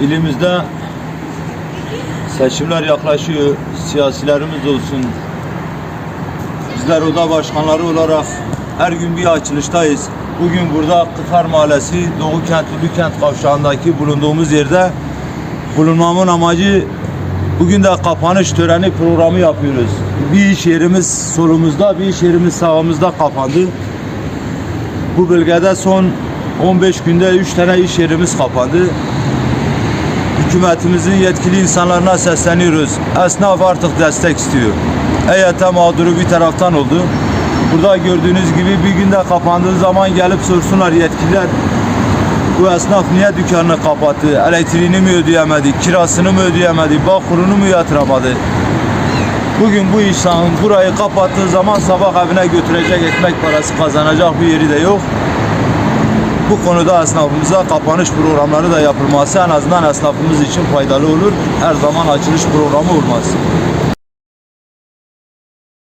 ilimizde seçimler yaklaşıyor. Siyasilerimiz olsun. Bizler oda başkanları olarak her gün bir açılıştayız. Bugün burada Kıfar Mahallesi Doğu Kent Ulu kavşağındaki bulunduğumuz yerde bulunmamın amacı bugün de kapanış töreni programı yapıyoruz. Bir iş yerimiz solumuzda, bir iş yerimiz sağımızda kapandı. Bu bölgede son 15 günde 3 tane iş yerimiz kapandı. Hükümetimizin yetkili insanlarına sesleniyoruz. Esnaf artık destek istiyor. EYT mağduru bir taraftan oldu. Burada gördüğünüz gibi bir günde kapandığı zaman gelip sorsunlar yetkililer bu esnaf niye dükkanını kapattı? Elektriğini mi ödeyemedi? Kirasını mı ödeyemedi? Bakurunu mu yatıramadı? Bugün bu insan burayı kapattığı zaman sabah evine götürecek ekmek parası kazanacak bir yeri de yok. Bu konuda esnafımıza kapanış programları da yapılması en azından esnafımız için faydalı olur. Her zaman açılış programı olmaz.